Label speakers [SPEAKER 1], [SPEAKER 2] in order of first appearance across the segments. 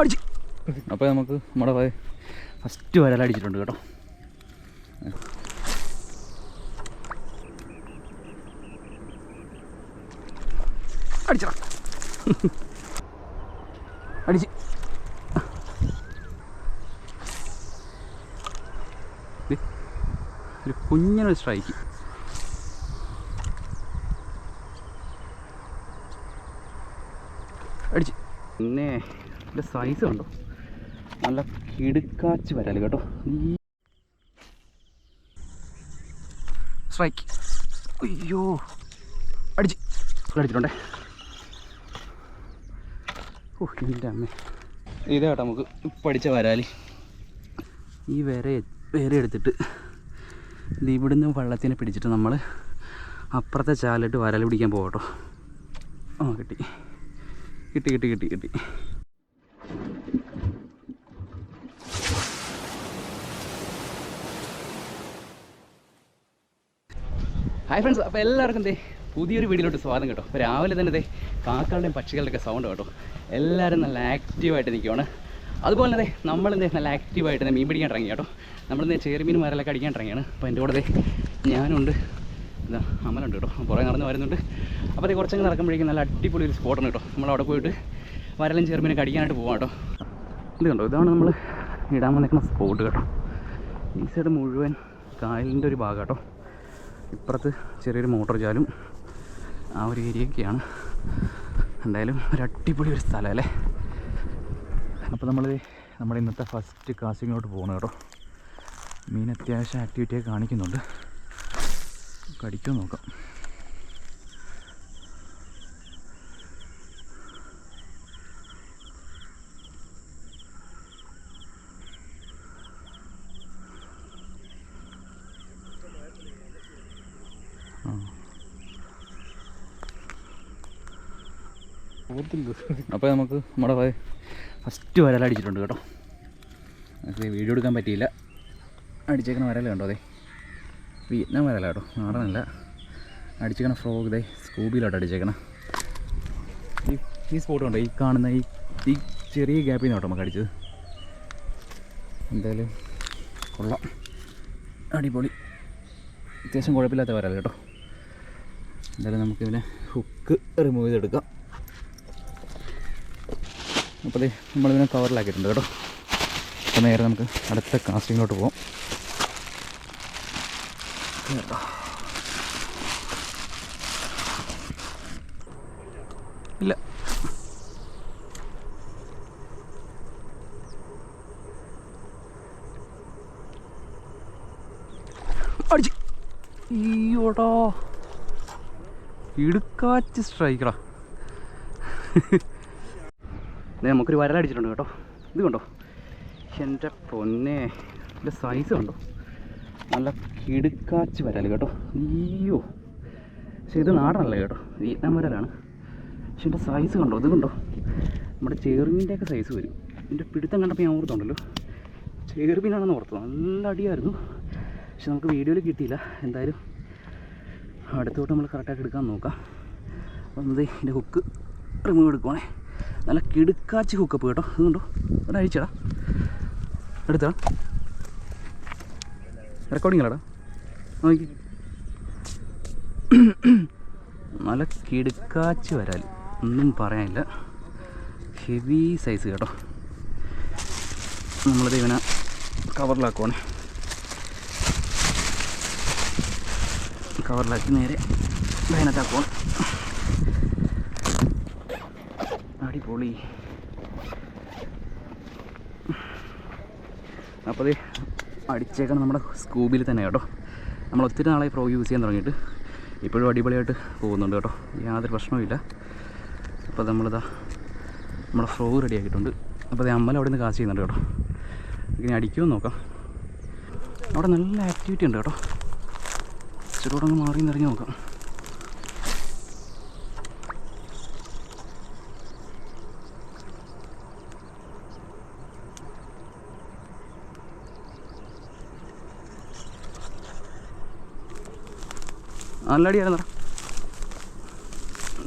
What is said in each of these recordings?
[SPEAKER 1] അടിച്ച്. അപ്പോൾ നമുക്ക് നമ്മുടെ ഫസ്റ്റ് വരലടിച്ചിട്ടുണ്ട് കേട്ടോ. അടിച്ചടാ. അടിച്ച്. ഒരു കുഞ്ഞിനൊരു സ്ട്രൈക്ക് അടിച്ച്. പിന്നെ ഇതിന്റെ സൈസ് കണ്ടോ? നല്ല കിടുക്കാച്ച് വരാൽ കേട്ടോ. സ്ട്രൈക്ക് അയ്യോ. അടിച്ച്. അടിച്ചിട്ടുണ്ടേ? ഓ എന്റെ അമ്മ. ഇതേ കേട്ടോ നമുക്ക് ഇപ്പം അടിച്ച വരാൽ. ഈ വേറെ വേറെ എടുത്തിട്ട് ഇത് ഇവിടുന്ന് വള്ളത്തിനെ പിടിച്ചിട്ട് നമ്മൾ അപ്പുറത്തെ ചാലിട്ട് വരാൽ പിടിക്കാൻ പോകട്ടോ ആ കിട്ടി. കിട്ടി കിട്ടി കിട്ടി കിട്ടി. ഹായ് ഫ്രണ്ട്സ് അപ്പോൾ എല്ലാവർക്കും ദേ പുതിയൊരു വീഡിയോയിലോട്ട് സ്വാഗതം കേട്ടോ. അപ്പോൾ രാവിലെ തന്നെ ദേ കാക്കളുടെയും പക്ഷികളുടെയൊക്കെ സൗണ്ട് കേട്ടോ. എല്ലാവരും നല്ല ആക്റ്റീവായിട്ട് നിൽക്കുകയാണ് അതുപോലെ തന്നെ നമ്മളെന്തേ നല്ല ആക്റ്റീവായിട്ട് മീൻ പിടിക്കാൻ ഇറങ്ങി കേട്ടോ. നമ്മളിന്ന് ചെറുമീൻ മരലൊക്കെ അടിക്കാൻ ഇറങ്ങിയാണ്. അപ്പോൾ എന്റെ കൂടെ ദേ ഞാനുണ്ട്. എന്താ അമലുണ്ട് കേട്ടോ. കുറേ നടന്ന് വരുന്നുണ്ട്. അപ്പോൾ അതേ കുറച്ചങ്ങ് നടക്കുമ്പോഴേക്കും നല്ല അടിപൊളി ഒരു സ്പോട്ടാണ് കേട്ടോ. നമ്മൾ അവിടെ പോയിട്ട് വരലും ചെറുമീനൊക്കെ അടിക്കാനായിട്ട് പോകാം കേട്ടോ. ഇത് കണ്ടോ? ഇതാണ് നമ്മൾ ഇടാൻ വന്നിരിക്കുന്ന സ്പോട്ട് കേട്ടോ. ഈ സൈഡ് മുഴുവൻ കായലിന്റെ ഒരു ഭാഗം കേട്ടോ. ഇപ്പുറത്ത് ചെറിയൊരു മോട്ടോർ ചാലും ആ ഒരു ഏരിയയൊക്കെയാണ്. എന്തായാലും ഒരു അടിപൊളി ഒരു സ്ഥലം അല്ലേ? അപ്പോൾ നമ്മൾ നമ്മുടെ ഇന്നത്തെ ഫസ്റ്റ് കാസ്റ്റിങ്ങിലോട്ട് പോകണം കേട്ടോ. മീൻ അത്യാവശ്യം ആക്ടിവിറ്റിയൊക്കെ കാണിക്കുന്നുണ്ട്. കടിക്കാൻ നോക്കാം. അപ്പോൾ നമുക്ക് നമ്മുടെ ഫസ്റ്റ് വരലടിച്ചിട്ടുണ്ട് കേട്ടോ. നമുക്ക് വീഡിയോ എടുക്കാൻ പറ്റിയില്ല. അടിച്ചേക്കണ വരല കണ്ടോ അതെ വിയറ്റ്നാം വരല കേട്ടോ. നാടനല്ല. അടിച്ചേക്കണ ഫ്രോഗ് ഇതേ സ്കൂബിയിലോട്ട് അടിച്ചേക്കണ. ഈ ഈ സ്പോട്ട് കണ്ടോ? ഈ കാണുന്ന ഈ ഈ ചെറിയ ഗ്യാപ്പിൽ നിന്ന് കേട്ടോ നമുക്ക് അടിച്ചത്. എന്തായാലും കൊള്ളാം. അടിപൊളി. അത്യാവശ്യം കുഴപ്പമില്ലാത്ത വരല കേട്ടോ. എന്തായാലും നമുക്കിതിനെ ഹുക്ക് റിമൂവ് ചെയ്തെടുക്കാം. അപ്പോൾ ദേ നമ്മളിതിനെ കവറിലാക്കിയിട്ടുണ്ട് കേട്ടോ. അപ്പോൾ നേരെ നമുക്ക് അടുത്ത കാസ്റ്റിങ്ങിലോട്ട് പോകാം ഇല്ല. അടിച്ച്. ഈയോടാ ഇടുക്കാച്ച് സ്ട്രൈക്കറാ ദേ നമുക്കൊരു വരലടിച്ചിട്ടുണ്ട് കേട്ടോ. ഇത് കണ്ടോ? എന്റെ പൊന്നെ എന്റെ സൈസ് കണ്ടോ? നല്ല കിടുക്കാച്ച് വരൽ കേട്ടോ. അയ്യോ. പക്ഷെ ഇത് നാടനല്ല കേട്ടോ? വിയറ്റ്നാം വരലാണ്. പക്ഷെ എന്റെ സൈസ് കണ്ടോ? ഇത് കണ്ടോ? നമ്മുടെ ചേറുമീന്റെയൊക്കെ സൈസ് വരും. എന്റെ പിടുത്തം കണ്ടപ്പോൾ ഞാൻ ഓർത്തുണ്ടല്ലോ. ചേറുമീനാണെന്ന് ഓർത്തു നല്ല അടിയായിരുന്നു. പക്ഷെ നമുക്ക് വീഡിയോയിൽ കിട്ടിയില്ല. എന്തായാലും അടുത്തോട്ട് നമ്മൾ കറക്റ്റായിട്ട് എടുക്കാൻ നോക്കാം. അപ്പം ഇത് എന്റെ ഹുക്ക് റിമൂവ് എടുക്കുവാണേ. നല്ല കിടുക്കാച്ചി ഹുക്കപ്പ് കേട്ടോ. അതുകൊണ്ടോ ഒരഴിച്ചടാ എടുത്തോ? റെക്കോർഡിംഗ് അല്ലടാ. നോക്കി. നല്ല കിടുക്കാച്ചി വരാൽ. ഒന്നും പറയാനില്ല. ഹെവി സൈസ് കേട്ടോ. നമ്മളിത് ഇവനെ കവറിലാക്കുവാണ് കവറിലാക്കി നേരെ അതിനകത്താക്കുവാണ് അടിപൊളി അപ്പോൾ ഇത് അടിച്ചേക്കണം നമ്മുടെ സ്കൂബിൽ തന്നെ കേട്ടോ. നമ്മൾ ഒത്തിരി നാളായി പ്രോ യൂസ് ചെയ്യാൻ തുടങ്ങിയിട്ട് ഇപ്പോഴും അടിപൊളിയായിട്ട് പോകുന്നുണ്ട് കേട്ടോ. യാതൊരു പ്രശ്നവുമില്ല. അപ്പോൾ നമ്മളിതാ നമ്മുടെ ഫ്രോ റെഡി ആക്കിയിട്ടുണ്ട്. അപ്പോൾ അത് അമ്മല അവിടെ നിന്ന് കാശ് ചെയ്യുന്നുണ്ട് കേട്ടോ. ഇങ്ങനെ അടിക്കുമെന്ന് നോക്കാം. അവിടെ നല്ല ആക്ടിവിറ്റി ഉണ്ട് കേട്ടോ. ഇച്ചിരി കൂടെ അങ്ങ് മാറി നിറങ്ങി നോക്കാം. നല്ല അടിയായിരുന്നടാ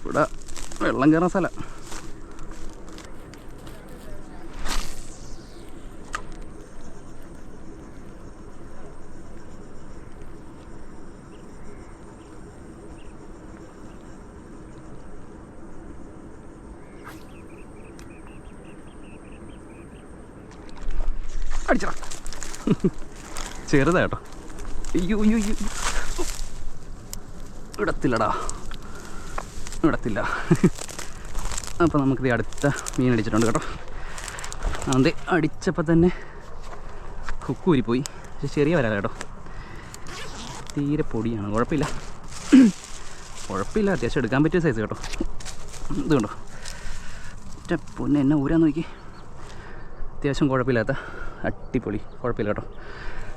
[SPEAKER 1] ഇവിടെ വെള്ളം കയറുന്ന സ്ഥലം. അടിച്ചടാ. ചെറുതാ കേട്ടോ. അയ്യോ അയ്യോ അയ്യോ. ഇടത്തില്ലടാ. ഇടത്തില്ല. അപ്പോൾ നമുക്കിത് അടുത്ത മീൻ അടിച്ചിട്ടുണ്ട് കേട്ടോ. അത് അടിച്ചപ്പോൾ തന്നെ ഹുക്ക് പോയി. പക്ഷെ ചെറിയ വരാല കേട്ടോ. തീരെ പൊടിയാണ്. കുഴപ്പമില്ല. കുഴപ്പമില്ല. അത്യാവശ്യം എടുക്കാൻ പറ്റിയ സൈസ് കേട്ടോ. ഇത് കണ്ടോ? പൊന്നെ എന്നെ ഊരാൻ നോക്കി. അത്യാവശ്യം കുഴപ്പമില്ലാത്ത അടിപൊളി. കുഴപ്പമില്ല കേട്ടോ.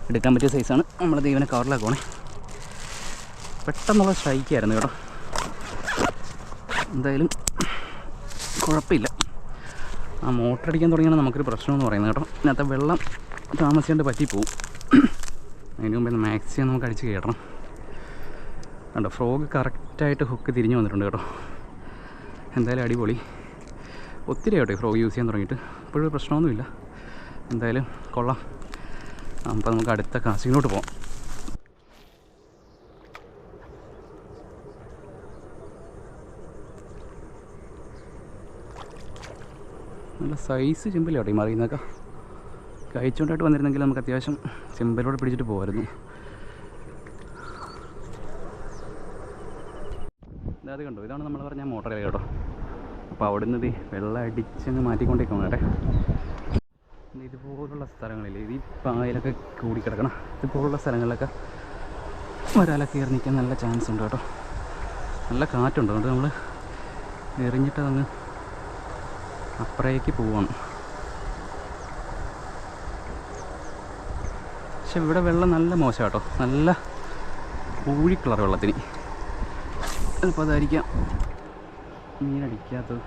[SPEAKER 1] എടുക്കാൻ പറ്റിയ സൈസാണ് നമ്മൾ ദൈവനെ കവറിലാക്കണേ പെട്ടെന്നുള്ള സ്ട്രൈക്കായിരുന്നു കേട്ടോ. എന്തായാലും കുഴപ്പമില്ല. ആ മോട്ടർ അടിക്കാൻ തുടങ്ങിയാൽ നമുക്കൊരു പ്രശ്നമെന്ന് പറയുന്നത് കേട്ടോ. ഇതിനകത്ത് വെള്ളം താമസിക്കാണ്ട് പറ്റിപ്പോവും. അതിന് മുമ്പേ മാക്സിമം നമുക്ക് അടിച്ച് കയറണം കണ്ടോ ഫ്രോഗ് കറക്റ്റായിട്ട് ഹുക്ക് തിരിഞ്ഞു വന്നിട്ടുണ്ട് കേട്ടോ. എന്തായാലും അടിപൊളി. ഒത്തിരി കേട്ടോ ഫ്രോഗ് യൂസ് ചെയ്യാൻ തുടങ്ങിയിട്ട്. ഇപ്പോഴൊരു പ്രശ്നമൊന്നുമില്ല. എന്തായാലും കൊള്ളാം. അപ്പോൾ നമുക്ക് അടുത്ത കാസിങ്ങിലോട്ട് പോകാം നല്ല സൈസ് ചെമ്പിലോട്ടെ ഈ മറിയുന്നൊക്കെ കഴിച്ചുകൊണ്ടായിട്ട് വന്നിരുന്നെങ്കിൽ നമുക്ക് അത്യാവശ്യം ചെമ്പലോടെ പിടിച്ചിട്ട് പോകായിരുന്നു അത് കണ്ടോ? ഇതാണ് നമ്മൾ പറഞ്ഞ മോട്ടറിൽ കേട്ടോ? അപ്പോൾ അവിടെ നിന്ന് വെള്ളം അടിച്ചങ്ങ് മാറ്റിക്കൊണ്ടിരിക്കണം കേട്ടെ ഇതുപോലുള്ള സ്ഥലങ്ങളിൽ ഈ പായലൊക്കെ കൂടിക്കിടക്കണം. ഇതുപോലുള്ള സ്ഥലങ്ങളിലൊക്കെ വരാലൊക്കെ കയറി നിൽക്കാൻ നല്ല ചാൻസ് ഉണ്ട് കേട്ടോ. നല്ല കാറ്റുണ്ട്. അതുകൊണ്ട് നമ്മൾ എറിഞ്ഞിട്ട് അങ്ങ് അപ്പുറേക്ക് പോവാണ്. പക്ഷെ ഇവിടെ വെള്ളം നല്ല മോശം കേട്ടോ. നല്ല കളർ വെള്ളത്തിന്. ചിലപ്പോൾ അതായിരിക്കാം. മീനടിക്കാത്തത്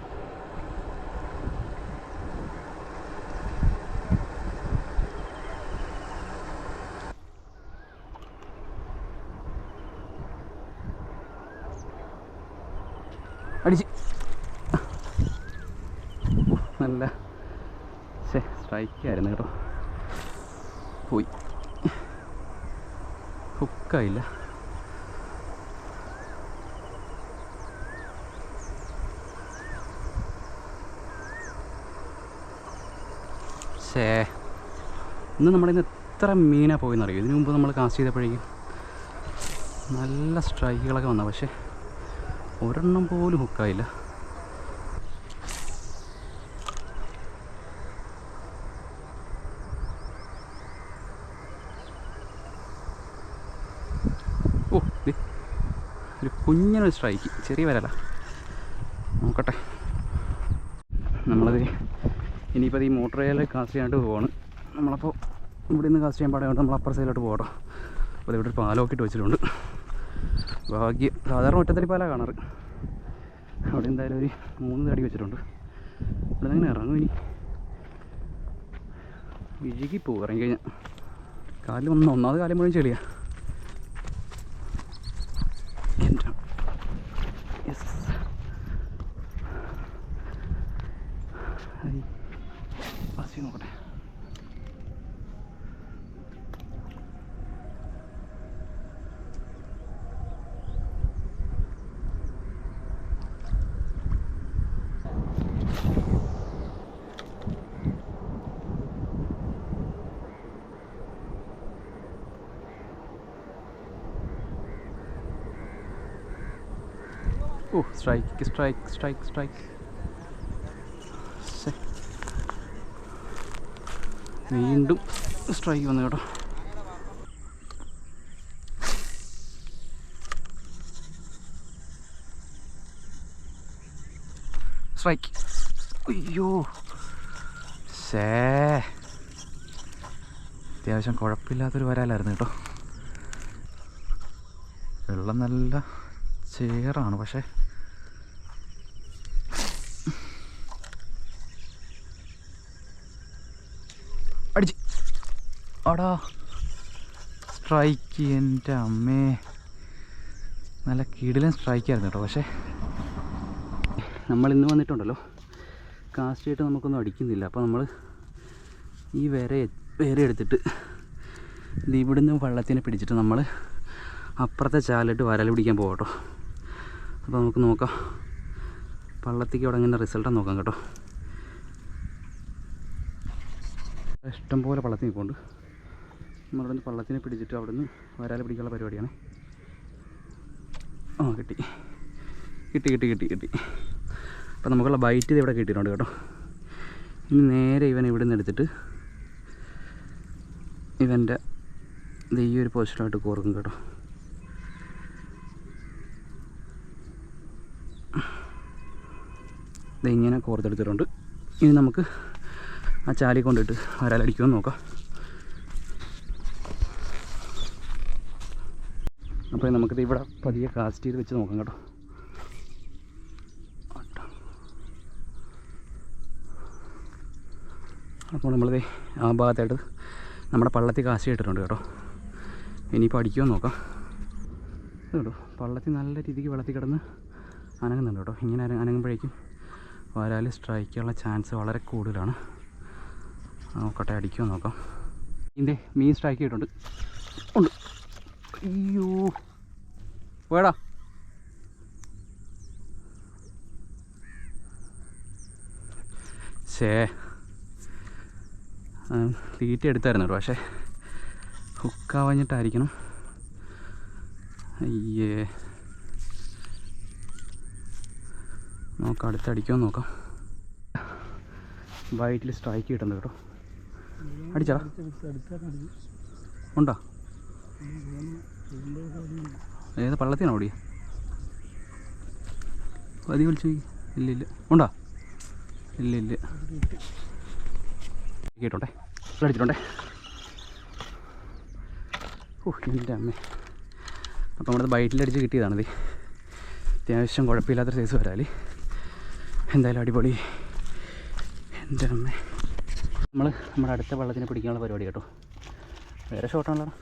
[SPEAKER 1] അടിച്ച് ഉഫ്, നല്ല ശേ സ്ട്രൈക്കായിരുന്നു കേട്ടോ. പോയി. ഹുക്കായില്ല ശേ ഇന്ന് നമ്മുടെ ഇന്ന് എത്ര മീനാണ് പോയെന്നറിയോ? ഇതിനു മുമ്പ് നമ്മൾ കാസ്റ്റ് ചെയ്തപ്പോഴേക്കും നല്ല സ്ട്രൈക്കുകളൊക്കെ വന്ന. പക്ഷേ ഒരെണ്ണം പോലും ഹുക്കായില്ല ഒരു കുഞ്ഞിനൊരു സ്ട്രൈക്ക് ചെറിയ വരല. നോക്കട്ടെ. നമ്മളത് ഇനിയിപ്പോൾ ഈ മോട്ടോർ മോട്ടറേൽ കാസ്റ്റ് ചെയ്യാണ്ട് പോവാണ്. നമ്മളപ്പോൾ ഇവിടെ നിന്ന് കാസ്റ്റ് ചെയ്യാൻ പാടാണ്ട് നമ്മൾ അപ്പർ സൈഡിലോട്ട് പോകട്ടോ അപ്പോൾ ഇവിടെ ഒരു പാലമൊക്കെ ഇട്ട് വെച്ചിട്ടുണ്ട്. ഭാഗ്യം സാധാരണ ഒറ്റത്തടി പാലാണ് കാണാറ്. അവിടെ എന്തായാലും ഒരു മൂന്ന് തടി വെച്ചിട്ടുണ്ട്. ഇവിടെ നിന്ന് ഇറങ്ങും ഇനി? ഇഴുകി പോകും ഇറങ്ങി കഴിഞ്ഞാൽ കാലിൽ ഒന്ന് ഒന്നാമത് കാലം മുഴുവൻ ചെളിയാ എന്റെ യെസ് ബസ് നോക്കട്ടെ ഓ സ്ട്രൈക്ക് സ്ട്രൈക്ക് സ്ട്രൈക്ക് സ്ട്രൈക്ക് വീണ്ടും സ്ട്രൈക്ക് വന്നു കേട്ടോ. സ്ട്രൈക്ക് അയ്യോ. സേ. അത്യാവശ്യം കുഴപ്പമില്ലാത്തൊരു വരാലായിരുന്നു കേട്ടോ. വെള്ളം നല്ല ചേറാണ് പക്ഷേ. അടാ. സ്ട്രൈക്ക് എന്റെ അമ്മേ. നല്ല കിടിലൻ സ്ട്രൈക്കായിരുന്നു കേട്ടോ പക്ഷേ നമ്മൾ ഇന്ന് വന്നിട്ടുണ്ടല്ലോ. കാസ്റ്റ് ആയിട്ട് നമുക്കൊന്നും അടിക്കുന്നില്ല. അപ്പോൾ നമ്മൾ ഈ വേര വേര എടുത്തിട്ട് ഇവിടുന്ന് വള്ളത്തിനെ പിടിച്ചിട്ട് നമ്മൾ അപ്പുറത്തെ ചാലിട്ട് വരൽ പിടിക്കാൻ പോകാം കേട്ടോ. അപ്പോൾ നമുക്ക് നോക്കാം. വള്ളത്തേക്ക് അവിടെ ഇങ്ങനെ റിസൾട്ട് നോക്കാം കേട്ടോ. ഇഷ്ടംപോലെ പള്ളത്തിൽ നിൽപ്പുണ്ട്. നമ്മളിവിടെ നിന്ന് പള്ളത്തിനെ പിടിച്ചിട്ട് അവിടെ നിന്ന് വരാലെ പിടിക്കാനുള്ള പരിപാടിയാണ്. ആ കിട്ടി. കിട്ടി കിട്ടി കിട്ടി കിട്ടി. അപ്പം നമുക്കുള്ള ബൈറ്റ് ഇത് ഇവിടെ കിട്ടിയിട്ടുണ്ട് കേട്ടോ. ഇനി നേരെ ഇവൻ ഇവിടെ നിന്ന് എടുത്തിട്ട് ഇവന്റെ ഇത് ഈ ഒരു പൊസിഷനായിട്ട് കോർക്കും കേട്ടോ. ഇത് ഇങ്ങനെ കോർത്തെടുത്തിട്ടുണ്ട്. ഇനി നമുക്ക് ആ ചാലി കൊണ്ടിട്ട് വരാലടിക്കുമെന്ന് നോക്കാം. അപ്പോൾ നമുക്കിത് ഇവിടെ പതിയെ കാസ്റ്റ് ചെയ്ത് വെച്ച് നോക്കാം കേട്ടോ. അപ്പോൾ നമ്മളിത് ആ ഭാഗത്തായിട്ട് നമ്മുടെ പള്ളത്തിൽ കാശി ഇട്ടിട്ടുണ്ട് കേട്ടോ. ഇനിയിപ്പോൾ അടിക്കുമോ നോക്കാം. കേട്ടോ പള്ളത്തിൽ നല്ല രീതിക്ക് വെള്ളത്തിൽ കിടന്ന് അനങ്ങുന്നുണ്ട് കേട്ടോ. ഇങ്ങനെ അന- അനങ്ങുമ്പോഴേക്കും വരാൽ സ്ട്രൈക്കുള്ള ചാൻസ് വളരെ കൂടുതലാണ്. നോക്കട്ടെ അടിക്കുമോ നോക്കാം. ഇതിന്റെ മീൻ സ്ട്രൈക്ക് ചെയ്തിട്ടുണ്ട്. ഉണ്ട്. അയ്യോ. വേടാ. ശേ തീറ്റ എടുത്തായിരുന്നു കേട്ടോ പക്ഷേ ഹുക്കാവഞ്ഞിട്ടായിരിക്കണം അയ്യേ. നോക്കാം അടുത്തടിക്കുമോ നോക്കാം. വൈറ്റിൽ സ്ട്രൈക്ക് കിട്ടുന്നത് കേട്ടോ. അടിച്ചാ ഉണ്ടോ? ഏത് പള്ളത്തിനാണ് ഓടിയ പതി വിളിച്ചു ഇല്ല ഇല്ല. ഉണ്ടോ? ഇല്ല ഇല്ല. കേട്ടോട്ടെ? അടിച്ചിട്ടുണ്ടേ ഓ എന്റെ അമ്മേ. അപ്പോൾ നമ്മുടെ ബൈറ്റിലടിച്ച് കിട്ടിയതാണിത്. അത്യാവശ്യം കുഴപ്പമില്ലാത്ത സൈസ് വരാൽ എന്തായാലും അടിപൊളി. എന്റെ അമ്മേ. നമ്മൾ നമ്മുടെ അടുത്ത വെള്ളത്തിനെ പിടിക്കാനുള്ള പരിപാടി കേട്ടോ. വേറെ ഷോട്ടാണല്ലോ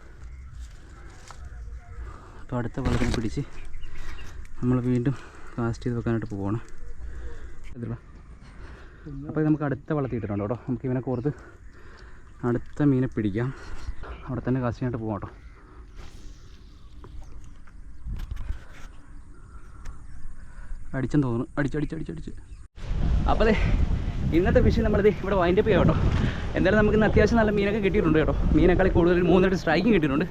[SPEAKER 1] അപ്പോൾ അടുത്ത വെള്ളത്തിനെ പിടിച്ച് നമ്മൾ വീണ്ടും കാസ്റ്റ് ചെയ്ത് വെക്കാനായിട്ട് പോകണം ഇതിലാ അപ്പോൾ നമുക്ക് അടുത്ത വള്ളത്തിൽ ഇട്ടിട്ടുണ്ട് കേട്ടോ. നമുക്ക് ഇവനെ കോർത്ത് അടുത്ത മീനെ പിടിക്കാം. അവിടെ തന്നെ കാസ്റ്റ് ചെയ്യാനായിട്ട് പോകാം കേട്ടോ. അടിച്ചെന്ന് തോന്നുന്നു. അടിച്ച് അടിച്ച് അടിച്ച് അടിച്ച്. അപ്പോൾ അതെ ഇന്നത്തെ ഫിഷ് നമ്മളിത് ഇവിടെ വൈൻഡപ്പ് ചെയ്യാം കേട്ടോ. എന്തായാലും നമുക്ക് ഇന്ന് അത്യാവശ്യം നല്ല മീനൊക്കെ കിട്ടിയിട്ടുണ്ട് കേട്ടോ. മീനേക്കാൾ കൂടുതൽ മൂന്നിട്ട് സ്ട്രൈക്കും കിട്ടിയിട്ടുണ്ട്.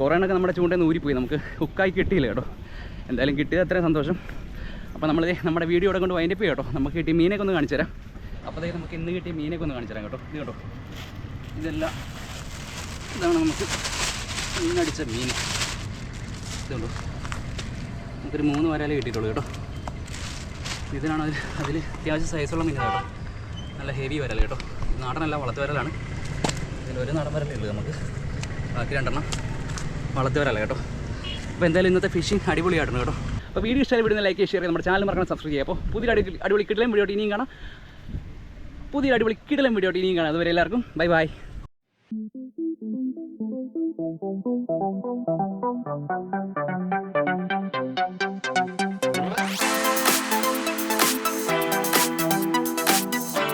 [SPEAKER 1] കുറേ എണ്ണൊക്കെ നമ്മുടെ ചൂണ്ടയിൽ നിന്ന് ഊരിപ്പോയി. നമുക്ക് ഹുക്കായി കിട്ടിയില്ല കേട്ടോ. എന്തായാലും കിട്ടിയത് അത്രയും സന്തോഷം. അപ്പോൾ നമ്മൾ നമ്മുടെ വീഡിയോ ഇവിടെ കൊണ്ട് വൈൻഡപ്പ് കേട്ടോ. നമുക്ക് കിട്ടിയ മീനൊക്കെ ഒന്ന് കാണിച്ചു തരാം. അപ്പോൾ അതായത് നമുക്ക് ഇന്ന് കിട്ടിയ മീനൊക്കെ ഒന്ന് കാണിച്ചു തരാം കേട്ടോ. ഇത് കേട്ടോ ഇതെല്ലാം ഇതാണ് നമുക്ക് മീനടിച്ച മീൻ. ഇതുള്ളൂ നമുക്കൊരു മൂന്ന് വരാലേ കിട്ടിയിട്ടുള്ളൂ കേട്ടോ. ഇതിനാണ് അതിൽ അതിൽ അത്യാവശ്യം സൈസുള്ള മീൻ കേട്ടോ. നല്ല ഹെവി വരൽ കേട്ടോ. നാടനല്ല വളർത്തു വരലാണ്. ഒരു നാടൻ വരലേ ഉള്ളൂ നമുക്ക്. ബാക്കി രണ്ടെണ്ണം. വളർത്ത് വരല കേട്ടോ. അപ്പോൾ എന്തായാലും ഇന്നത്തെ ഫിഷിംഗ് അടിപൊളിയായിട്ടുണ്ട് കേട്ടോ. അപ്പോൾ വീഡിയോ ഇഷ്ടമായി വിടുന്ന ലൈക്ക് ഷെയർ നമ്മുടെ ചാനൽ മറക്കണം സബ്സ്ക്രൈബ് ചെയ്യുക. അപ്പോൾ പുതിയ അടി അടിപൊളി കിടലം വീഡിയോ ഇനിയും കാണാം. പുതിയ അടിപൊളി കിടലം വീഡിയോ ഇനിയും കാണാം. അതുവരെ എല്ലാവർക്കും ബൈ ബൈ
[SPEAKER 2] Thank you.